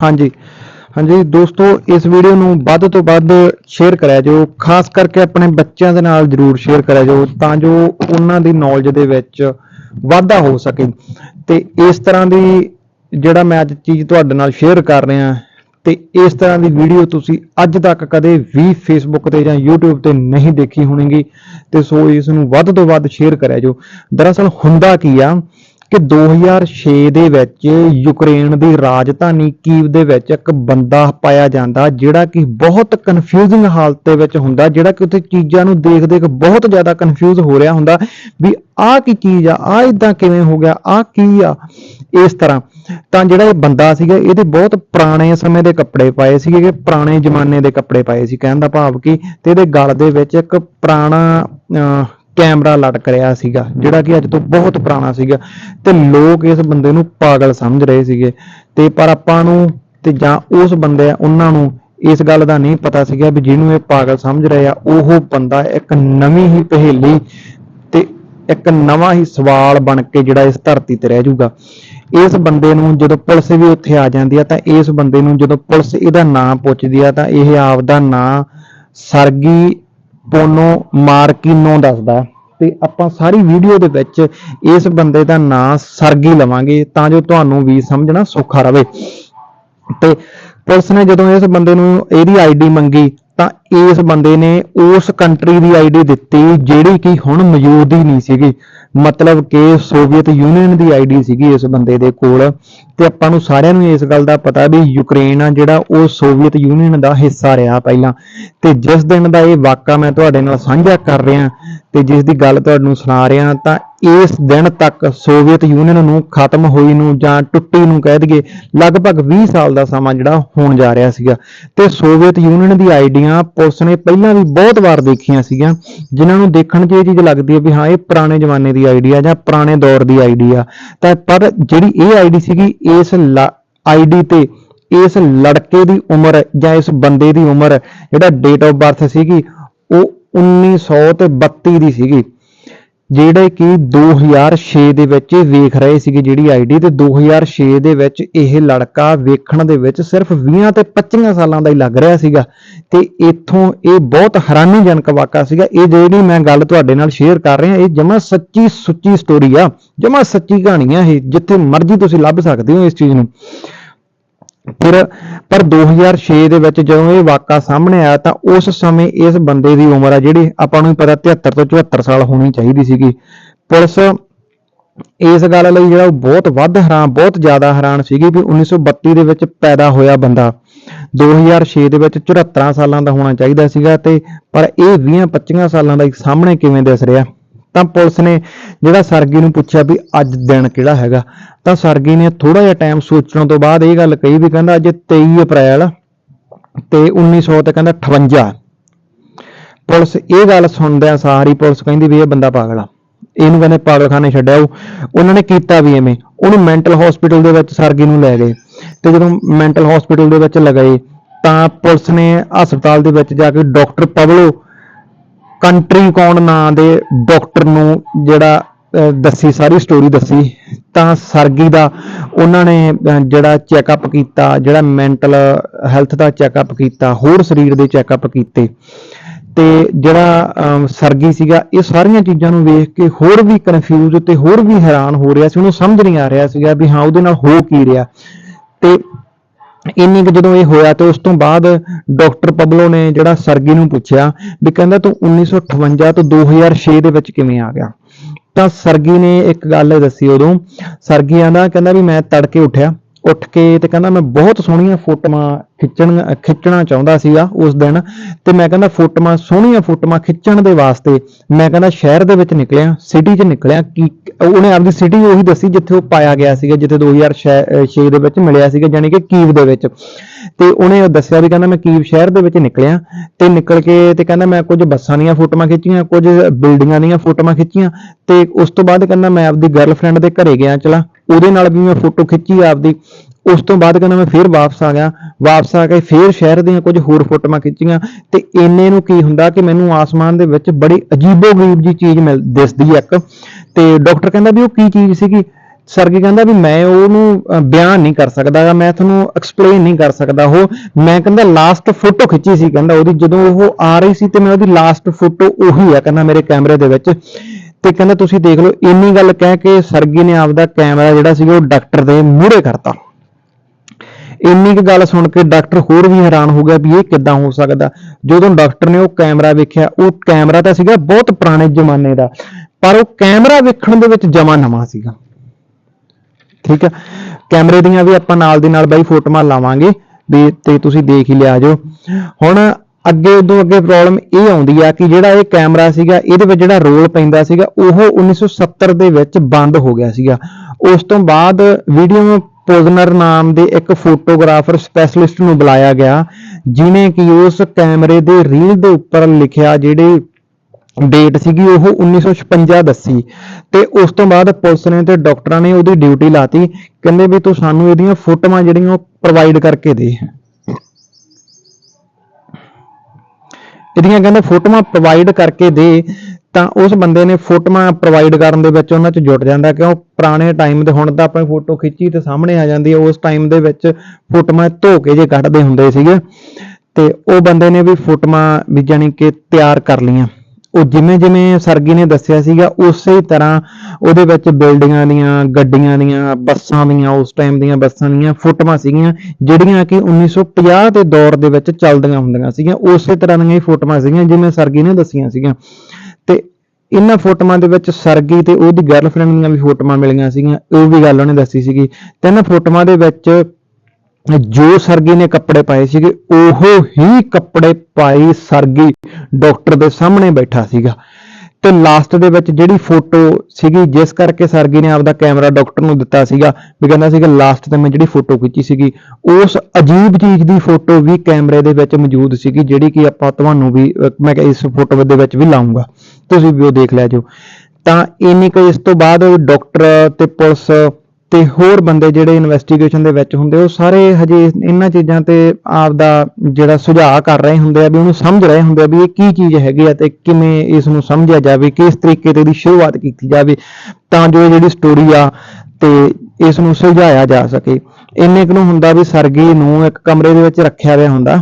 ਹਾਂਜੀ। ਹਾਂਜੀ, ਦੋਸਤੋ, ਇਸ ਵੀਡੀਓ ਨੂੰ ਵੱਧ ਤੋਂ ਵੱਧ ਸ਼ੇਅਰ ਕਰਿਆ ਜੋ ਖਾਸ ਕਰਕੇ ਆਪਣੇ ਬੱਚਿਆਂ ਦੇ ਨਾਲ ਜਰੂਰ ਸ਼ੇਅਰ ਕਰਿਆ ਜੋ ਤਾਂ ਜੋ ਉਹਨਾਂ ਦੀ ਨੌਲੇਜ ਦੇ ਵਿੱਚ ਵਾਧਾ ਹੋ ਸਕੇ। ਤੇ ਇਸ ਤਰ੍ਹਾਂ ਦੀ ਜਿਹੜਾ ਮੈਂ ਅੱਜ ਚੀਜ਼ ਤੁਹਾਡੇ ਨਾਲ ਸ਼ੇਅਰ ਕਰ ਰਿਹਾ, ਤੇ ਇਸ ਤਰ੍ਹਾਂ ਦੀ ਵੀਡੀਓ ਤੁਸੀਂ ਅੱਜ ਤੱਕ ਕਦੇ ਵੀ ਫੇਸਬੁੱਕ ਤੇ ਜਾਂ YouTube ਤੇ ਨਹੀਂ ਦੇਖੀ ਹੋਣੀਗੀ, ਤੇ ਸੋ ਇਸ ਨੂੰ ਵੱਧ ਤੋਂ ਵੱਧ ਸ਼ੇਅਰ ਕਰਿਆ ਜੋ ਦਰਅਸਲ ਹੁੰਦਾ ਕੀ ਆ ਕਿ 2006 ਦੇ ਵਿੱਚ ਯੂਕਰੇਨ ਦੀ ਰਾਜਧਾਨੀ ਕੀਵ ਦੇ ਵਿੱਚ ਇੱਕ ਬੰਦਾ ਪਾਇਆ ਜਾਂਦਾ ਜਿਹੜਾ ਕਿ ਬਹੁਤ ਕਨਫਿਊਜ਼ਿੰਗ ਹਾਲਤ ਦੇ ਵਿੱਚ ਹੁੰਦਾ ਜਿਹੜਾ ਕਿ ਉੱਥੇ ਚੀਜ਼ਾਂ ਨੂੰ ਦੇਖ ਦੇਖ ਬਹੁਤ ਜ਼ਿਆਦਾ ਕਨਫਿਊਜ਼ ਹੋ ਰਿਹਾ ਹੁੰਦਾ ਵੀ ਆਹ ਕੀ ਚੀਜ਼ ਆ ਆਹ ਇਦਾਂ ਕਿਵੇਂ ਹੋ ਗਿਆ ਆਹ ਕੀ ਆ ਇਸ ਤਰ੍ਹਾਂ। ਤਾਂ ਜਿਹੜਾ ਇਹ ਬੰਦਾ ਸੀਗਾ ਇਹਦੇ ਬਹੁਤ ਪੁਰਾਣੇ ਸਮੇਂ ਦੇ ਕੱਪੜੇ ਪਾਏ ਸੀਗੇ ਕਿ ਪੁਰਾਣੇ ਜ਼ਮਾਨੇ ਦੇ ਕੱਪੜੇ ਪਾਏ ਸੀ ਕਹਿਣ ਦਾ ਭਾਵ ਕਿ ਤੇ ਇਹਦੇ ਗਲ ਦੇ ਵਿੱਚ ਇੱਕ ਪੁਰਾਣਾ ਅਹ, ਕੈਮਰਾ ਲਟਕ ਰਿਹਾ ਸੀਗਾ, ਜਿਹੜਾ ਕਿ ਅੱਜ ਤੋਂ ਬਹੁਤ ਪੁਰਾਣਾ ਸੀਗਾ ਤੇ ਲੋਕ ਇਸ ਬੰਦੇ ਨੂੰ ਪਾਗਲ ਸਮਝ ਰਹੇ ਸੀਗੇ ਤੇ ਪਰ ਆਪਾਂ ਨੂੰ ਤੇ ਜਾਂ ਉਸ ਬੰਦੇ ਉਹਨਾਂ ਨੂੰ ਇਸ ਗੱਲ ਦਾ ਨਹੀਂ ਪਤਾ ਸੀਗਾ ਵੀ ਜਿਹਨੂੰ ਇਹ ਪਾਗਲ ਸਮਝ ਰਹੇ ਆ, ਉਹ ਬੰਦਾ ਇੱਕ ਨਵੀਂ ਹੀ ਪਹੇਲੀ ਤੇ ਇੱਕ ਨਵਾਂ ਹੀ ਸਵਾਲ ਬਣ ਕੇ ਜਿਹੜਾ ਇਸ ਧਰਤੀ ਤੇ ਰਹਿ ਜਾਊਗਾ। ਇਸ ਬੰਦੇ ਨੂੰ ਜਦੋਂ ਪੁਲਿਸ ਵੀ ਉੱਥੇ ਆ ਜਾਂਦੀ ਆ, ਤਾਂ ਇਸ ਬੰਦੇ ਨੂੰ ਜਦੋਂ ਪੁਲਿਸ ਇਹਦਾ ਨਾਂ ਪੁੱਛਦੀ ਆ, ਤਾਂ ਇਹ ਆਪਦਾ ਨਾਂ ਸਰਗੀ ਪੋਨੋ ਮਾਰਕਿਨੋ ਦੱਸਦਾ ਤੇ ਆਪਾਂ ਸਾਰੀ ਵੀਡੀਓ ਦੇ ਵਿੱਚ ਇਸ ਬੰਦੇ ਦਾ ਨਾਂ ਸਰਗੀ ਲਵਾਂਗੇ ਤਾਂ ਜੋ ਤੁਹਾਨੂੰ ਵੀ ਸਮਝਣਾ ਸੌਖਾ ਰਹੇ ਤੇ ਪੁਲਿਸ ਨੇ ਜਦੋਂ ਇਸ ਬੰਦੇ ਨੂੰ ਇਹਦੀ ਆਈਡੀ ਮੰਗੀ ਤਾਂ ਇਸ ਬੰਦੇ ਨੇ ਉਸ ਕੰਟਰੀ ਦੀ ਆਈਡੀ ਦਿੱਤੀ ਜਿਹੜੀ ਕਿ ਹੁਣ ਮੌਜੂਦ ਹੀ ਨਹੀਂ ਸੀਗੀ। ਮਤਲਬ ਕਿ ਸੋਵੀਅਤ ਯੂਨੀਅਨ ਦੀ ਆਈਡੀ ਸੀਗੀ ਇਸ ਬੰਦੇ ਦੇ ਕੋਲ। ਤੇ ਆਪਾਂ ਨੂੰ ਸਾਰਿਆਂ ਨੂੰ ਇਸ ਗੱਲ ਦਾ ਪਤਾ ਵੀ ਯੂਕਰੇਨ ਆ, ਜਿਹੜਾ ਉਹ ਸੋਵੀਅਤ ਯੂਨੀਅਨ ਦਾ ਹਿੱਸਾ ਰਿਹਾ ਪਹਿਲਾਂ। ਤੇ ਜਿਸ ਦਿਨ ਦਾ ਇਹ ਵਾਕਾ ਮੈਂ ਤੁਹਾਡੇ ਨਾਲ ਸਾਂਝਾ ਕਰ ਰਿਹਾ, ਤੇ ਜਿਸ ਦੀ ਗੱਲ ਤੁਹਾਨੂੰ ਸੁਣਾ ਰਿਹਾ, ਤਾਂ ਇਸ ਦਿਨ ਤੱਕ ਸੋਵੀਅਤ ਯੂਨੀਅਨ ਨੂੰ ਖਤਮ ਹੋਈ ਨੂੰ ਜਾਂ ਟੁੱਟੀ ਨੂੰ ਕਹਿ ਦਈਏ, ਲਗਭਗ 20 ਸਾਲ ਦਾ ਸਮਾਂ ਜਿਹੜਾ ਹੋਣ ਜਾ ਰਿਹਾ ਸੀਗਾ। ਤੇ ਸੋਵੀਅਤ ਯੂਨੀਅਨ ਦੀ ਆਈਡੀਆਂ ਪੁਲਿਸ ਨੇ ਪਹਿਲਾਂ ਵੀ ਬਹੁਤ ਵਾਰ ਦੇਖੀਆਂ ਸੀਗੀਆਂ, ਜਿਨ੍ਹਾਂ ਨੂੰ ਦੇਖਣ 'ਚ ਇਹ ਚੀਜ਼ ਲੱਗਦੀ ਹੈ ਵੀ ਹਾਂ, ਇਹ ਪੁਰਾਣੇ ਜ਼ਮਾਨੇ ਦੀ ਆਈਡੀ ਆ ਜਾਂ ਪੁਰਾਣੇ ਦੌਰ ਦੀ ਆਈਡੀ ਆ, ਤਾਂ ਪਰ ਜਿਹੜੀ ਇਹ ਆਈਡੀ ਸੀਗੀ, ਇਸ ਆਈਡੀ ਤੇ ਇਸ ਲੜਕੇ ਦੀ ਉਮਰ ਜਾਂ ਇਸ ਬੰਦੇ ਦੀ ਉਮਰ, ਜਿਹੜਾ ਡੇਟ ਆਫ ਬਰਥ ਸੀਗੀ, ਉਹ 1932 ਦੀ ਸੀਗੀ। ਜਿਹੜੇ ਕਿ 2006 ਦੇ ਵਿੱਚ ਇਹ ਵੇਖ ਰਹੇ ਸੀਗੇ ਜਿਹੜੀ ਆਈਡੀ ਤੇ 2006 ਦੇ ਵਿੱਚ ਇਹ ਲੜਕਾ ਵੇਖਣ ਦੇ ਵਿੱਚ ਸਿਰਫ 20 ਤੇ 25 ਸਾਲਾਂ ਦਾ ਹੀ ਲੱਗ ਰਿਹਾ ਸੀਗਾ। ਤੇ ਇੱਥੋਂ ਇਹ ਬਹੁਤ ਹੈਰਾਨੀਜਨਕ ਵਾਕਾ ਸੀਗਾ। ਇਹ ਜਿਹੜੀ ਮੈਂ ਗੱਲ ਤੁਹਾਡੇ ਨਾਲ ਸ਼ੇਅਰ ਕਰ ਰਿਹਾ, ਇਹ ਜਮਾ ਸੱਚੀ ਸੁੱਚੀ ਸਟੋਰੀ ਆ, ਜਮਾ ਸੱਚੀ ਕਹਾਣੀ ਆ ਇਹ, ਜਿੱਥੇ ਮਰਜ਼ੀ ਤੁਸੀਂ ਲੱਭ ਸਕਦੇ ਹੋ ਇਸ ਚੀਜ਼ ਨੂੰ। ਫਿਰ ਪਰ 2006 ਦੇ ਵਿੱਚ ਜਦੋਂ ਇਹ ਵਾਕਾ ਸਾਹਮਣੇ ਆਇਆ ਤਾਂ ਉਸ ਸਮੇਂ ਇਸ ਬੰਦੇ ਦੀ ਉਮਰ ਆ ਜਿਹੜੀ ਆਪਾਂ ਨੂੰ ਵੀ ਪਤਾ 73 ਤੋਂ 74 ਸਾਲ ਹੋਣੀ ਚਾਹੀਦੀ ਸੀਗੀ। ਪੁਲਿਸ ਇਸ ਗੱਲ ਲਈ ਜਿਹੜਾ ਉਹ ਬਹੁਤ ਵੱਧ ਹੈਰਾਨ, ਬਹੁਤ ਜ਼ਿਆਦਾ ਹੈਰਾਨ ਸੀਗੀ ਵੀ 1932 ਦੇ ਵਿੱਚ ਪੈਦਾ ਹੋਇਆ ਬੰਦਾ। 2006 ਦੇ ਵਿੱਚ 74 ਸਾਲਾਂ ਦਾ ਹੋਣਾ ਚਾਹੀਦਾ ਸੀਗਾ ਤੇ ਪਰ ਇਹ 20-25 ਸਾਲਾਂ ਦਾ ਸਾਹਮਣੇ ਕਿਵੇਂ ਦਿਸ ਰਿਹਾ? ਤਾਂ ਪੁਲਿਸ ਨੇ ਜਿਹੜਾ ਸਰਗੀ ਨੂੰ ਪੁੱਛਿਆ ਵੀ ਅੱਜ ਦਿਨ ਕਿਹੜਾ ਹੈਗਾ, ਤਾਂ ਸਰਗੀ ਨੇ ਥੋੜਾ ਜਿਹਾ ਟਾਈਮ ਸੋਚਣ ਤੋਂ ਬਾਅਦ ਇਹ ਗੱਲ ਕਹੀ ਵੀ ਕਹਿੰਦਾ ਅੱਜ 23 ਅਪ੍ਰੈਲ ਤੇ 1900 ਤੇ ਕਹਿੰਦਾ 58 ਪੁਲਿਸ ਇਹ ਗੱਲ ਸੁਣਦਿਆਂ ਸਾਰੀ ਪੁਲਿਸ ਕਹਿੰਦੀ ਵੀ ਇਹ ਬੰਦਾ ਪਾਗਲ ਆ। ਇਹਨੂੰ ਕਹਿੰਦੇ ਪਾਗਲਖਾਨੇ ਛੱਡਿਆ ਉਹ। ਉਹਨਾਂ ਨੇ ਕੀਤਾ ਵੀ ਐਵੇਂ। ਉਹਨੂੰ ਮੈਂਟਲ ਹਸਪੀਟਲ ਦੇ ਵਿੱਚ ਸਰਗੀ ਨੂੰ ਲੈ ਗਏ ਤੇ ਜਦੋਂ ਮੈਂਟਲ ਹਸਪੀਟਲ ਦੇ ਵਿੱਚ ਲਗਾਏ ਤਾਂ ਪੁਲਿਸ ਨੇ ਹਸਪਤਾਲ ਦੇ ਵਿੱਚ ਜਾ ਕੇ ਡਾਕਟਰ ਪਵਲੋ ਕੰਟਰੀ ਕੌਣ ਨਾਂ ਦੇ ਡਾਕਟਰ ਨੂੰ ਜਿਹੜਾ ਦੱਸੀ, ਸਾਰੀ ਸਟੋਰੀ ਦੱਸੀ, ਤਾਂ ਸਰਗੀ ਦਾ ਉਹਨਾਂ ਨੇ ਜਿਹੜਾ ਚੈੱਕਅਪ ਕੀਤਾ, ਜਿਹੜਾ ਮੈਂਟਲ ਹੈਲਥ ਦਾ ਚੈੱਕਅਪ ਕੀਤਾ, ਹੋਰ ਸਰੀਰ ਦੇ ਚੈੱਕਅਪ ਕੀਤੇ, ਤੇ ਜਿਹੜਾ ਸਰਗੀ ਸੀਗਾ, ਇਹ ਸਾਰੀਆਂ ਚੀਜ਼ਾਂ ਨੂੰ ਵੇਖ ਕੇ ਹੋਰ ਵੀ ਕਨਫਿਊਜ਼ ਤੇ ਹੋਰ ਵੀ ਹੈਰਾਨ ਹੋ ਰਿਹਾ ਸੀ, ਉਹਨੂੰ ਸਮਝ ਨਹੀਂ ਆ ਰਿਹਾ ਸੀਗਾ ਵੀ ਹਾਂ, ਉਹਦੇ ਨਾਲ ਹੋ ਕੀ ਰਿਹਾ, ਤੇ ਇੰਨੀ ਕੁ ਜਦੋਂ ਇਹ ਹੋਇਆ ਤੇ ਉਸ ਤੋਂ ਬਾਅਦ ਡਾਕਟਰ ਪਬਲੋ ਨੇ ਜਿਹੜਾ ਸਰਗੀ ਨੂੰ ਪੁੱਛਿਆ ਵੀ ਕਹਿੰਦਾ ਤੂੰ 1958 ਤੋਂ 2006 ਦੇ ਵਿੱਚ ਕਿਵੇਂ ਆ ਗਿਆ? ਤਾਂ ਸਰਗੀ ਨੇ ਇੱਕ ਗੱਲ ਦੱਸੀ ਉਦੋਂ, ਸਰਗੀ ਆਂਦਾ, ਕਹਿੰਦਾ ਵੀ ਮੈਂ ਤੜਕੇ ਉੱਠਿਆ। ਉੱਠ ਕੇ ਤੇ ਕਹਿੰਦਾ ਮੈਂ ਬਹੁਤ ਸੋਹਣੀਆਂ ਫੋਟੋਆਂ ਖਿੱਚਣ, ਖਿੱਚਣਾ ਚਾਹੁੰਦਾ ਸੀਗਾ ਉਸ ਦਿਨ ਤੇ ਮੈਂ ਕਹਿੰਦਾ ਫੋਟੋਆਂ, ਸੋਹਣੀਆਂ ਫੋਟੋਆਂ ਖਿੱਚਣ ਦੇ ਵਾਸਤੇ ਮੈਂ ਕਹਿੰਦਾ ਸ਼ਹਿਰ ਦੇ ਵਿੱਚ ਨਿਕਲਿਆ ਸਿਟੀ 'ਚ ਨਿਕਲਿਆ ਕੀ ਉਹਨੇ ਆਪਦੀ ਸਿਟੀ ਉਹੀ ਦੱਸੀ ਜਿੱਥੇ ਉਹ ਪਾਇਆ ਗਿਆ ਸੀਗਾ, ਜਿੱਥੇ 2006 ਦੇ ਵਿੱਚ ਮਿਲਿਆ ਸੀਗਾ ਯਾਨੀ ਕਿ ਕੀਵ ਦੇ ਵਿੱਚ ਤੇ ਉਹਨੇ ਦੱਸਿਆ ਵੀ ਕਹਿੰਦਾ ਮੈਂ ਕੀਵ ਸ਼ਹਿਰ ਦੇ ਵਿੱਚ ਨਿਕਲਿਆ ਤੇ ਨਿਕਲ ਕੇ ਤੇ ਕਹਿੰਦਾ ਮੈਂ ਕੁਝ ਬੱਸਾਂ ਦੀਆਂ ਫੋਟੋਆਂ ਖਿੱਚੀਆਂ, ਕੁਝ ਬਿਲਡਿੰਗਾਂ ਦੀਆਂ ਫੋਟੋਆਂ ਖਿੱਚੀਆਂ ਤੇ ਉਸ ਤੋਂ ਬਾਅਦ ਕਹਿੰਦਾ ਮੈਂ ਆਪਦੀ ਗਰਲਫ੍ਰੈਂਡ ਦੇ ਘਰੇ ਗਿਆ ਚਲਾ ਉਹਦੇ ਨਾਲ ਵੀ ਮੈਂ ਫੋਟੋ ਖਿੱਚੀ ਆਪਦੀ। ਉਸ ਤੋਂ ਬਾਅਦ ਕਹਿੰਦਾ ਮੈਂ ਫੇਰ ਵਾਪਸ ਆ ਗਿਆ। ਵਾਪਸ ਆ ਕੇ ਫੇਰ ਸ਼ਹਿਰ ਦੀਆਂ ਕੁਝ ਹੋਰ ਫੋਟੋਆਂ ਖਿੱਚੀਆਂ। ਤੇ ਇੰਨੇ ਨੂੰ ਕੀ ਹੁੰਦਾ ਕਿ ਮੈਨੂੰ ਆਸਮਾਨ ਦੇ ਵਿੱਚ ਬੜੀ ਅਜੀਬੋ-ਗਰੀਬ ਜੀ ਚੀਜ਼ ਮਿਲ ਦਿਸਦੀ ਹੈ ਇੱਕ। ਤੇ ਡਾਕਟਰ ਕਹਿੰਦਾ ਵੀ ਉਹ ਕੀ ਚੀਜ਼ ਸੀਗੀ? ਸਰਗੀ ਕਹਿੰਦਾ ਵੀ ਮੈਂ ਉਹਨੂੰ ਬਿਆਨ ਨਹੀਂ ਕਰ ਸਕਦਾ ਮੈਂ ਤੁਹਾਨੂੰ ਐਕਸਪਲੇਨ ਨਹੀਂ ਕਰ ਸਕਦਾ ਉਹ। ਮੈਂ ਕਹਿੰਦਾ ਲਾਸਟ ਫੋਟੋ ਖਿੱਚੀ ਸੀ ਕਹਿੰਦਾ ਉਹਦੀ। ਜਦੋਂ ਉਹ ਆ ਰਹੀ ਸੀ ਤੇ ਮੈਂ ਉਹਦੀ ਲਾਸਟ ਫੋਟੋ ਉਹੀ ਆ ਕਹਿੰਦਾ ਮੇਰੇ ਕੈਮਰੇ ਦੇ ਵਿੱਚ। ਤੇ ਕਹਿੰਦਾ ਤੁਸੀਂ ਦੇਖ ਲਓ, ਇੰਨੀ ਗੱਲ ਕਹਿ ਕੇ ਸਰਗੀ ਨੇ ਆਪਦਾ ਕੈਮਰਾ ਜਿਹੜਾ ਸੀ ਉਹ ਡਾਕਟਰ ਦੇ ਮੂਹਰੇ ਕਰਤਾ। ਇੰਨੀ ਕੁ ਗੱਲ ਸੁਣ ਕੇ ਡਾਕਟਰ ਹੋਰ ਵੀ ਹੈਰਾਨ ਹੋ ਗਿਆ ਵੀ ਇਹ ਕਿੱਦਾਂ ਹੋ ਸਕਦਾ। ਜਦੋਂ ਡਾਕਟਰ ਨੇ ਉਹ ਕੈਮਰਾ ਵੇਖਿਆ, ਉਹ ਕੈਮਰਾ ਤਾਂ ਸੀਗਾ ਬਹੁਤ ਪੁਰਾਣੇ ਜ਼ਮਾਨੇ ਦਾ, ਪਰ ਉਹ ਕੈਮਰਾ ਵੇਖਣ ਦੇ ਵਿੱਚ ਜਮਾ ਨਵਾਂ ਸੀਗਾ। ਠੀਕ ਆ? ਕੈਮਰੇ ਦੀਆਂ ਵੀ ਆਪਾਂ ਨਾਲ ਦੀ ਨਾਲ ਬਾਈ ਫੋਟੋਆਂ ਲਾਵਾਂਗੇ, ਵੀ ਤੇ ਤੁਸੀਂ ਦੇਖ ਹੀ ਲਿਆ ਜੋ। ਹੁਣ ਅੱਗੇ ਉਦੋਂ ਅੱਗੇ ਪ੍ਰੋਬਲਮ ਇਹ ਆਉਂਦੀ ਆ ਕਿ ਜਿਹੜਾ ਇਹ ਕੈਮਰਾ ਸੀਗਾ, ਇਹਦੇ ਵਿੱਚ ਜਿਹੜਾ ਰੋਲ ਪੈਂਦਾ ਸੀਗਾ, ਉਹ 1970 ਦੇ ਵਿੱਚ ਬੰਦ ਹੋ ਗਿਆ ਸੀਗਾ। ਉਸ ਤੋਂ ਬਾਅਦ ਵੀਡੀਓ ਪੋਜ਼ਨਰ ਨਾਮ ਦੇ ਇੱਕ ਫੋਟੋਗ੍ਰਾਫਰ ਸਪੈਸ਼ਲਿਸਟ ਨੂੰ ਬੁਲਾਇਆ ਗਿਆ, ਜਿਨੇ ਕਿ ਉਸ ਕੈਮਰੇ ਦੇ ਰੀਲ ਦੇ ਉੱਪਰ ਲਿਖਿਆ ਜਿਹੜੇ ਡੇਟ ਸੀਗੀ, ਉਹ 1956 ਦੱਸੀ। ਤੇ ਉਸ ਤੋਂ ਬਾਅਦ ਪੁਲਿਸ ਨੇ ਤੇ ਡਾਕਟਰਾਂ ਨੇ ਉਹਦੀ ਡਿਊਟੀ ਲਾਤੀ, ਕਹਿੰਦੇ ਵੀ ਤੂੰ ਸਾਨੂੰ ਇਹਦੀਆਂ ਫੋਟੋਆਂ ਜਿਹੜੀਆਂ ਉਹ ਪ੍ਰੋਵਾਈਡ ਕਰਕੇ ਦੇ। ਇਹਦੀਆਂ ਕਹਿੰਦੇ ਫੋਟੋਆਂ ਪ੍ਰੋਵਾਈਡ ਕਰਕੇ ਦੇ, ਤਾਂ ਉਸ ਬੰਦੇ ਨੇ ਫੋਟੋਆਂ ਪ੍ਰੋਵਾਈਡ ਕਰਨ ਦੇ ਵਿੱਚ ਉਹਨਾਂ 'ਚ ਜੁੜ ਜਾਂਦਾ, ਕਿਉਂ? ਪੁਰਾਣੇ ਟਾਈਮ ਦੇ ਹੁਣ ਤਾਂ ਆਪਾਂ ਫੋਟੋ ਖਿੱਚੀ ਤੇ ਸਾਹਮਣੇ ਆ ਜਾਂਦੀ ਹੈ ਉਸ ਟਾਈਮ ਦੇ ਵਿੱਚ ਫੋਟੋਆਂ ਧੋ ਕੇ ਜੇ ਕੱਢਦੇ ਹੁੰਦੇ ਸੀਗੇ, ਤੇ ਉਹ ਬੰਦੇ ਨੇ ਵੀ ਫੋਟੋਆਂ ਵੀ ਜਾਣੀ ਕਿ ਤਿਆਰ ਕਰ ਲਈਆਂ। ਉਹ ਜਿਵੇਂ ਜਿਵੇਂ ਸਰਗੀ ਨੇ ਦੱਸਿਆ ਸੀਗਾ, ਉਸੇ ਹੀ ਤਰ੍ਹਾਂ ਉਹਦੇ ਵਿੱਚ ਬਿਲਡਿੰਗਾਂ ਦੀਆਂ, ਗੱਡੀਆਂ ਦੀਆਂ, ਬੱਸਾਂ ਦੀਆਂ, ਉਸ ਟਾਈਮ ਦੀਆਂ ਬੱਸਾਂ ਦੀਆਂ ਫੋਟੋਆਂ ਸੀਗੀਆਂ, ਜਿਹੜੀਆਂ ਕਿ 1950 ਦੇ ਦੌਰ ਦੇ ਵਿੱਚ ਚੱਲਦੀਆਂ ਹੁੰਦੀਆਂ ਸੀਗੀਆਂ, ਉਸੇ ਤਰ੍ਹਾਂ ਦੀਆਂ ਹੀ ਫੋਟੋਆਂ ਸੀਗੀਆਂ ਜਿਵੇਂ ਸਰਗੀ ਨੇ ਦੱਸੀਆਂ ਸੀਗੀਆਂ। ਤੇ ਇਹਨਾਂ ਫੋਟੋਆਂ ਦੇ ਵਿੱਚ ਸਰਗੀ ਤੇ ਉਹਦੀ ਗਰਲਫ੍ਰੈਂਡ ਦੀਆਂ ਵੀ ਫੋਟੋਆਂ ਮਿਲੀਆਂ ਸੀਗੀਆਂ, ਉਹ ਵੀ ਗੱਲ ਉਹਨੇ ਦੱਸੀ ਸੀਗੀ। ਤੇ ਇਹਨਾਂ ਫੋਟੋਆਂ ਦੇ ਵਿੱਚ ਜੋ ਸਰਗੀ ਨੇ ਕੱਪੜੇ ਪਾਏ ਸੀਗੇ, ਉਹ ਹੀ ਕੱਪੜੇ ਪਾਈ ਸਰਗੀ ਡਾਕਟਰ ਦੇ ਸਾਹਮਣੇ ਬੈਠਾ ਸੀਗਾ। ਤੇ ਲਾਸਟ ਦੇ ਵਿੱਚ ਜਿਹੜੀ ਫੋਟੋ ਸੀਗੀ, ਜਿਸ ਕਰਕੇ ਸਰਗੀ ਨੇ ਆਪਦਾ ਕੈਮਰਾ ਡਾਕਟਰ ਨੂੰ ਦਿੱਤਾ ਸੀਗਾ, ਵੀ ਕਹਿੰਦਾ ਸੀਗਾ ਲਾਸਟ ਤੇ ਮੈਂ ਜਿਹੜੀ ਫੋਟੋ ਖਿੱਚੀ ਸੀਗੀ, ਉਸ ਅਜੀਬ ਚੀਜ਼ ਦੀ ਫੋਟੋ ਵੀ ਕੈਮਰੇ ਦੇ ਵਿੱਚ ਮੌਜੂਦ ਸੀਗੀ, ਜਿਹੜੀ ਕਿ ਆਪਾਂ ਤੁਹਾਨੂੰ ਵੀ ਮੈਂ ਕਿਹਾ ਇਸ ਫੋਟੋ ਦੇ ਵਿੱਚ ਵੀ ਲਾਉਂਗਾ। ਤੁਸੀਂ ਵੀ ਉਹ ਦੇਖ ਲੈ ਜਾਓ। ਤਾਂ ਇੰਨੀ ਕੁ ਇਸ ਤੋਂ ਬਾਅਦ ਡਾਕਟਰ ਤੇ ਪੁਲਿਸ ਤੇ ਹੋਰ ਬੰਦੇ ਜਿਹੜੇ ਇਨਵੈਸਟੀਗੇਸ਼ਨ ਦੇ ਵਿੱਚ ਹੁੰਦੇ, ਉਹ ਸਾਰੇ ਹਜੇ ਇਹਨਾਂ ਚੀਜ਼ਾਂ ਤੇ ਆਪਦਾ ਜਿਹੜਾ ਸੁਝਾਅ ਕਰ ਰਹੇ ਹੁੰਦੇ ਆ ਵੀ ਉਹਨੂੰ ਸਮਝ ਰਹੇ ਹੁੰਦੇ ਆ ਵੀ ਇਹ ਕੀ ਚੀਜ਼ ਹੈਗੀ ਆ ਤੇ ਕਿਵੇਂ ਇਸ ਨੂੰ ਸਮਝਿਆ ਜਾਵੇ, ਕਿਸ ਤਰੀਕੇ ਤੇ ਇਹਦੀ ਸ਼ੁਰੂਆਤ ਕੀਤੀ ਜਾਵੇ ਤਾਂ ਜੋ ਇਹ ਜਿਹੜੀ ਸਟੋਰੀ ਆ ਤੇ ਇਸ ਨੂੰ ਸੁਲਝਾਇਆ ਜਾ ਸਕੇ। ਇੰਨੇ ਕੁ ਨੂੰ ਹੁੰਦਾ ਵੀ ਸਰਗੀ ਨੂੰ ਇੱਕ ਕਮਰੇ ਦੇ ਵਿੱਚ ਰੱਖਿਆ ਹੋਇਆ ਹੁੰਦਾ,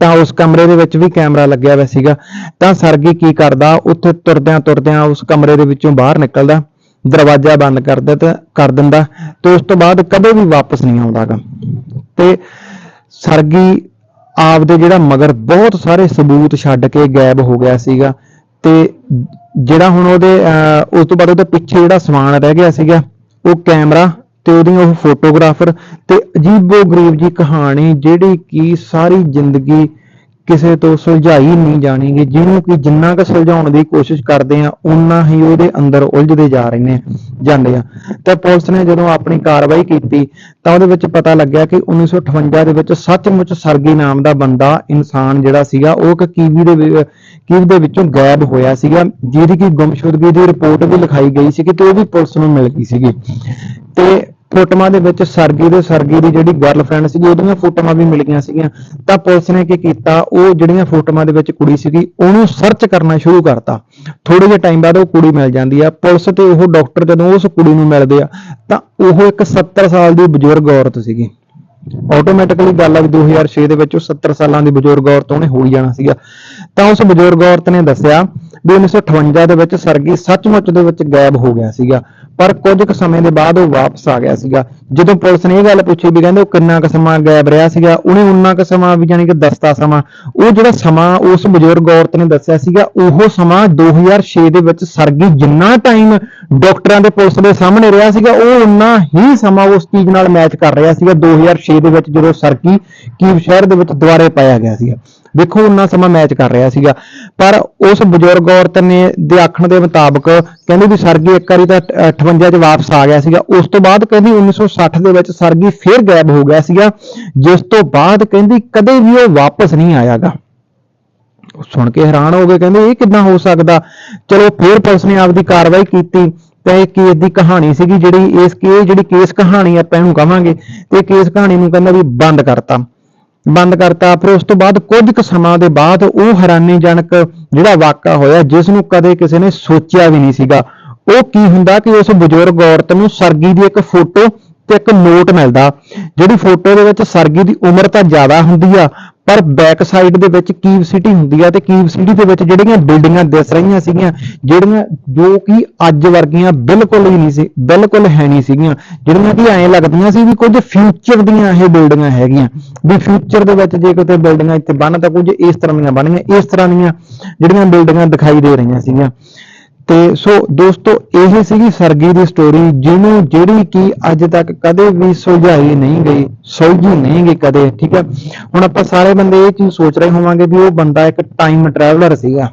ਤਾਂ ਉਸ ਕਮਰੇ ਦੇ ਵਿੱਚ ਵੀ ਕੈਮਰਾ ਲੱਗਿਆ ਹੋਇਆ ਸੀਗਾ, ਤਾਂ ਸਰਗੀ ਕੀ ਕਰਦਾ, ਉੱਥੇ ਤੁਰਦਿਆਂ ਤੁਰਦਿਆਂ ਉਸ ਕਮਰੇ ਦੇ ਵਿੱਚੋਂ ਬਾਹਰ ਨਿਕਲਦਾ ਦਰਵਾਜ਼ਾ ਬੰਦ ਕਰ ਦਿੱਤਾ ਕਰ ਦਿੰਦਾ ਤੇ ਉਸ ਤੋਂ ਬਾਅਦ ਕਦੇ ਵੀ ਵਾਪਸ ਨਹੀਂ ਆਉਂਦਾਗਾ। ਤੇ ਸਰਗੀ ਆਪਦੇ ਜਿਹੜਾ ਮਗਰ ਬਹੁਤ ਸਾਰੇ ਸਬੂਤ ਛੱਡ ਕੇ ਗਾਇਬ ਹੋ ਗਿਆ ਸੀਗਾ ਤੇ ਜਿਹੜਾ ਹੁਣ ਉਹਦੇ ਅਹ, ਉਸ ਤੋਂ ਬਾਅਦ ਉਹਦੇ ਪਿੱਛੇ ਜਿਹੜਾ ਸਮਾਨ ਰਹਿ ਗਿਆ ਸੀਗਾ ਉਹ ਕੈਮਰਾ ਤੇ ਉਹਦੀਆਂ ਉਹ ਫੋਟੋਗ੍ਰਾਫਰ ਤੇ ਅਜੀਬੋ ਗਰੀਬ ਜੀ ਕਹਾਣੀ ਜਿਹੜੀ ਕਿ ਸਾਰੀ ਜ਼ਿੰਦਗੀ ਕਿਸੇ ਤੋਂ ਸੁਲਝਾਈ ਨਹੀਂ ਜਾਣੀਗੀ। ਜਿਹਨੂੰ ਕਿ ਜਿੰਨਾ ਕੁ ਸੁਲਝਾਉਣ ਦੀ ਕੋਸ਼ਿਸ਼ ਕਰਦੇ ਆ ਉਨਾ ਹੀ ਉਹਦੇ ਅੰਦਰ ਉਲਝਦੇ ਜਾ ਰਹੇ ਨੇ, ਜਾਂਦੇ ਆ। ਤੇ ਪੁਲਿਸ ਨੇ ਜਦੋਂ ਆਪਣੀ ਕਾਰਵਾਈ ਕੀਤੀ, ਤਾਂ ਉਹਦੇ ਵਿੱਚ ਪਤਾ ਲੱਗਿਆ ਕਿ 1958 ਦੇ ਵਿੱਚ ਸੱਚਮੁੱਚ ਸਰਗੀ ਨਾਮ ਦਾ ਬੰਦਾ, ਇਨਸਾਨ ਜਿਹੜਾ ਸੀਗਾ, ਉਹ ਇੱਕ ਕੀਵੀ ਦੇ ਵਿ- ਕੀਵ ਦੇ ਵਿੱਚੋਂ ਗਾਇਬ ਹੋਇਆ ਸੀਗਾ, ਜਿਹਦੀ ਕਿ ਗੁੰਮਸ਼ੁਦਗੀ ਦੀ ਰਿਪੋਰਟ ਵੀ ਲਿਖਾਈ ਗਈ ਸੀ ਤੇ ਉਹ ਵੀ ਪੁਲਿਸ ਨੂੰ ਮਿਲ ਗਈ ਸੀਗੀ। ਤੇ ਫੋਟੋਆਂ ਦੇ ਵਿੱਚ ਸਰਗੀ ਦੇ ਸਰਗੀ ਦੀ ਜਿਹੜੀ ਗਰਲਫ੍ਰੈਂਡ ਸੀਗੀ, ਉਹਦੀਆਂ ਫੋਟੋਆਂ ਵੀ ਮਿਲ ਗਈਆਂ ਸੀਗੀਆਂ। ਤਾਂ ਪੁਲਿਸ ਨੇ ਕੀ ਕੀਤਾ, ਉਹ ਜਿਹੜੀਆਂ ਫੋਟੋਆਂ ਦੇ ਵਿੱਚ ਕੁੜੀ ਸੀਗੀ, ਉਹਨੂੰ ਸਰਚ ਕਰਨਾ ਸ਼ੁਰੂ ਕਰਤਾ। ਥੋੜੇ ਜਿਹੇ ਟਾਈਮ ਬਾਅਦ ਉਹ ਕੁੜੀ ਮਿਲ ਜਾਂਦੀ ਆ। ਪੁਲਿਸ ਤੇ ਉਹ ਡਾਕਟਰ ਜਦੋਂ ਉਸ ਕੁੜੀ ਨੂੰ ਮਿਲਦੇ ਆ, ਤਾਂ ਉਹ ਇੱਕ 70 ਸਾਲ ਦੀ ਬਜ਼ੁਰਗ ਔਰਤ ਸੀਗੀ। ਆਟੋਮੈਟਿਕਲੀ ਗੱਲ ਆ ਵੀ 2006 ਦੇ ਵਿੱਚ ਉਹ 70 ਸਾਲਾਂ ਦੀ ਬਜ਼ੁਰਗ ਔਰਤ ਉਹਨੇ ਹੋ ਹੀ ਜਾਣਾ ਸੀਗਾ। ਤਾਂ ਉਸ ਬਜ਼ੁਰਗ ਔਰਤ ਨੇ ਦੱਸਿਆ ਵੀ 1958 ਦੇ ਵਿੱਚ ਸਰਗੀ ਸੱਚਮੁੱਚ ਦੇ ਵਿੱਚ ਗਾਇਬ ਹੋ ਗਿਆ ਸੀਗਾ। ਪਰ ਕੁਝ ਕੁ ਸਮੇਂ ਦੇ ਬਾਅਦ ਉਹ ਵਾਪਸ ਆ ਗਿਆ ਸੀਗਾ। ਜਦੋਂ ਪੁਲਿਸ ਨੇ ਇਹ ਗੱਲ ਪੁੱਛੀ ਵੀ ਕਹਿੰਦੇ ਉਹ ਕਿੰਨਾ ਕੁ ਸਮਾਂ ਗਾਇਬ ਰਿਹਾ ਸੀਗਾ, ਉਹਨੇ ਉਨਾ ਕੁ ਸਮਾਂ ਵੀ ਯਾਨੀ ਕਿ ਦੱਸਤਾ ਸਮਾਂ, ਉਹ ਜਿਹੜਾ ਸਮਾਂ ਉਸ ਬਜ਼ੁਰਗ ਔਰਤ ਨੇ ਦੱਸਿਆ ਸੀਗਾ, ਉਹ ਸਮਾਂ 2006 ਦੇ ਵਿੱਚ ਸਰਗੀ ਜਿੰਨਾ ਟਾਈਮ ਡਾਕਟਰਾਂ ਦੇ ਪੁਲਿਸ ਦੇ ਸਾਹਮਣੇ ਰਿਹਾ ਸੀਗਾ, ਉਹ ਉਨਾ ਹੀ ਸਮਾਂ ਉਸ ਚੀਜ਼ ਨਾਲ ਮੈਚ ਕਰ ਰਿਹਾ ਸੀਗਾ 2006 ਦੇ ਵਿੱਚ ਜਦੋਂ ਸਰਗੀ ਕੀਵ ਸ਼ਹਿਰ ਦੇ ਵਿੱਚ ਦੁਬਾਰੇ ਪਾਇਆ ਗਿਆ ਸੀਗਾ। ਵੇਖੋ ਉਨਾ ਸਮਾਂ ਮੈਚ ਕਰ ਰਿਹਾ ਸੀਗਾ। ਪਰ ਉਸ ਬਜ਼ੁਰਗ ਔਰਤ ਨੇ, ਦੇ ਆਖਣ ਦੇ ਮੁਤਾਬਕ ਕਹਿੰਦੀ ਵੀ ਸਰਗੀ ਇੱਕ ਵਾਰੀ ਤਾਂ 58 ਚ ਵਾਪਸ ਆ ਗਿਆ ਸੀਗਾ। ਉਸ ਤੋਂ ਬਾਅਦ ਕਹਿੰਦੀ 1960 ਦੇ ਵਿੱਚ ਸਰਗੀ ਫੇਰ ਗਾਇਬ ਹੋ ਗਿਆ ਸੀਗਾ। ਜਿਸ ਤੋਂ ਬਾਅਦ ਕਹਿੰਦੀ ਕਦੇ ਵੀ ਉਹ ਵਾਪਸ ਨਹੀਂ ਆਇਆਗਾ। ਉਹ ਸੁਣ ਕੇ ਹੈਰਾਨ ਹੋ ਗਏ, ਕਹਿੰਦੇ ਇਹ ਕਿੱਦਾਂ ਹੋ ਸਕਦਾ? ਚਲੋ, ਫੇਰ ਪੁਲਿਸ ਨੇ ਆਪਦੀ ਕਾਰਵਾਈ ਕੀਤੀ ਤਾਂ ਇਹ ਕੇਸ ਦੀ ਕਹਾਣੀ ਸੀਗੀ ਜਿਹੜੀ ਇਸ ਕੇ ਜਿਹੜੀ ਕੇਸ ਕਹਾਣੀ ਆਪਾਂ ਇਹਨੂੰ ਕਹਾਂਗੇ, ਤੇ ਕੇਸ ਕਹਾਣੀ ਨੂੰ ਕਹਿੰਦਾ ਵੀ ਬੰਦ ਕਰਤਾ। ਬੰਦ ਕਰਤਾ। ਫਿਰ ਉਸ ਤੋਂ ਬਾਅਦ ਕੁਝ ਕੁ ਸਮਾਂ ਦੇ ਬਾਅਦ ਉਹ ਹੈਰਾਨੀਜਨਕ ਜਿਹੜਾ ਵਾਕਾ ਹੋਇਆ, ਜਿਸ ਨੂੰ ਕਦੇ ਕਿਸੇ ਨੇ ਸੋਚਿਆ ਵੀ ਨਹੀਂ ਸੀਗਾ। ਉਹ ਕੀ ਹੁੰਦਾ ਕਿ ਉਸ ਬਜ਼ੁਰਗ ਔਰਤ ਨੂੰ ਸਰਗੀ ਦੀ ਇੱਕ ਫੋਟੋ ਤੇ ਇੱਕ ਨੋਟ ਮਿਲਦਾ, ਜਿਹੜੀ ਫੋਟੋ ਦੇ ਵਿੱਚ ਸਰਗੀ ਦੀ ਉਮਰ ਤਾਂ ਜ਼ਿਆਦਾ ਹੁੰਦੀ ਆ ਪਰ ਬੈਕ ਸਾਈਡ ਦੇ ਵਿੱਚ ਕੀਵ ਸਿਟੀ ਹੁੰਦੀ ਆ ਤੇ ਕੀਵ ਸਿਟੀ ਦੇ ਵਿੱਚ ਜਿਹੜੀਆਂ ਬਿਲਡਿੰਗਾਂ ਦਿਸ ਰਹੀਆਂ ਸੀਗੀਆਂ, ਜਿਹੜੀਆਂ ਜੋ ਕਿ ਅੱਜ ਵਰਗੀਆਂ ਬਿਲਕੁਲ ਹੀ ਨਹੀਂ ਸੀ, ਬਿਲਕੁਲ ਹੈ ਨਹੀਂ ਸੀਗੀਆਂ, ਜਿਹੜੀਆਂ ਕਿ ਐਂ ਲੱਗਦੀਆਂ ਸੀ ਵੀ ਕੁਝ ਫਿਊਚਰ ਦੀਆਂ ਇਹ ਬਿਲਡਿੰਗਾਂ ਹੈਗੀਆਂ। ਵੀ ਫਿਊਚਰ ਦੇ ਵਿੱਚ ਜੇ ਕਿਤੇ ਬਿਲਡਿੰਗਾਂ ਇੱਥੇ ਬਣ ਤਾਂ ਕੁਝ ਇਸ ਤਰ੍ਹਾਂ ਦੀਆਂ ਬਣੀਆਂ, ਇਸ ਤਰ੍ਹਾਂ ਦੀਆਂ ਜਿਹੜੀਆਂ ਬਿਲਡਿੰਗਾਂ ਦਿਖਾਈ ਦੇ ਰਹੀਆਂ ਸੀਗੀਆਂ। ਤੇ ਸੋ ਦੋਸਤੋ, ਇਹ ਸੀਗੀ ਸਰਗੀ ਦੀ ਸਟੋਰੀ ਜਿਹਨੂੰ ਜਿਹੜੀ ਕਿ ਅੱਜ ਤੱਕ ਕਦੇ ਵੀ ਸੁਲਝਾਈ ਨਹੀਂ ਗਈ, ਸੁਲਝੀ ਨਹੀਂ ਗਈ ਕਦੇ, ਠੀਕ ਹੈ? ਹੁਣ ਆਪਾਂ ਸਾਰੇ ਬੰਦੇ ਇਹ ਚੀਜ਼ ਸੋਚ ਰਹੇ ਹੋਵਾਂਗੇ ਵੀ ਉਹ ਬੰਦਾ ਇੱਕ ਟਾਈਮ ਟਰੈਵਲਰ ਸੀਗਾ,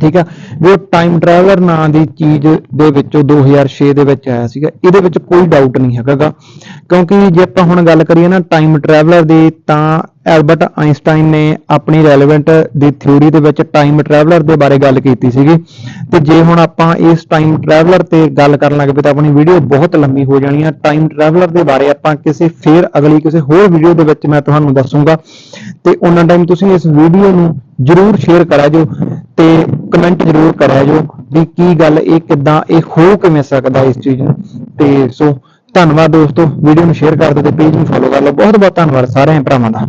ਠੀਕ ਆ ਵੀ ਉਹ ਟਾਈਮ ਟਰੈਵਲਰ ਨਾਂ ਦੀ ਚੀਜ਼ ਦੇ ਵਿੱਚੋਂ 2006 ਦੇ ਵਿੱਚ ਆਇਆ ਸੀਗਾ, ਇਹਦੇ ਵਿੱਚ ਕੋਈ ਡਾਊਟ ਨਹੀਂ ਹੈਗਾਗਾ ਕਿਉਂਕਿ ਜੇ ਆਪਾਂ ਹੁਣ ਗੱਲ ਕਰੀਏ ਨਾ ਟਾਈਮ ਟਰੈਵਲਰ ਦੀ, ਤਾਂ ਐਲਬਰਟ ਆਇਨਸਟਾਈਨ ਨੇ ਆਪਣੀ ਰੈਲੇਵੈਂਟ ਦੀ ਥਿਊਰੀ ਦੇ ਵਿੱਚ ਟਾਈਮ ਟਰੈਵਲਰ ਦੇ ਬਾਰੇ ਗੱਲ ਕੀਤੀ ਸੀਗੀ। ਤੇ ਜੇ ਹੁਣ ਆਪਾਂ ਇਸ ਟਾਈਮ ਟਰੈਵਲਰ ਤੇ ਗੱਲ ਕਰਨ ਲੱਗ ਪਏ ਤਾਂ ਆਪਣੀ ਵੀਡੀਓ ਬਹੁਤ ਲੰਮੀ ਹੋ ਜਾਣੀ ਆ। ਟਾਈਮ ਟਰੈਵਲਰ ਦੇ ਬਾਰੇ ਆਪਾਂ ਕਿਸੇ ਫੇਰ ਅਗਲੀ ਕਿਸੇ ਹੋਰ ਵੀਡੀਓ ਦੇ ਵਿੱਚ ਮੈਂ ਤੁਹਾਨੂੰ ਦੱਸੂਗਾ। ਤੇ ਉਹਨਾਂ ਟਾਈਮ ਤੁਸੀਂ ਇਸ ਵੀਡੀਓ ਨੂੰ ਜਰੂਰ ਸ਼ੇਅਰ ਕਰਿਆ ਜੋ ਤੇ ਕਮੈਂਟ ਜਰੂਰ ਕਰਿਆ ਜੋ ਵੀ ਕੀ ਗੱਲ, ਇਹ ਕਿਦਾਂ, ਇਹ ਹੋ ਕਿਵੇਂ ਸਕਦਾ ਇਸ ਚੀਜ਼ ਨੂੰ। ਤੇ ਸੋ ਧੰਨਵਾਦ ਦੋਸਤੋ ਵੀਡੀਓ ਨੂੰ ਸ਼ੇਅਰ ਕਰ ਦਿਓ ਤੇ ਪੇਜ ਨੂੰ ਫੋਲੋ ਕਰ ਲਓ। ਬਹੁਤ ਬਹੁਤ ਧੰਨਵਾਦ ਸਾਰਿਆਂ ਭਰਾਵਾਂ ਦਾ।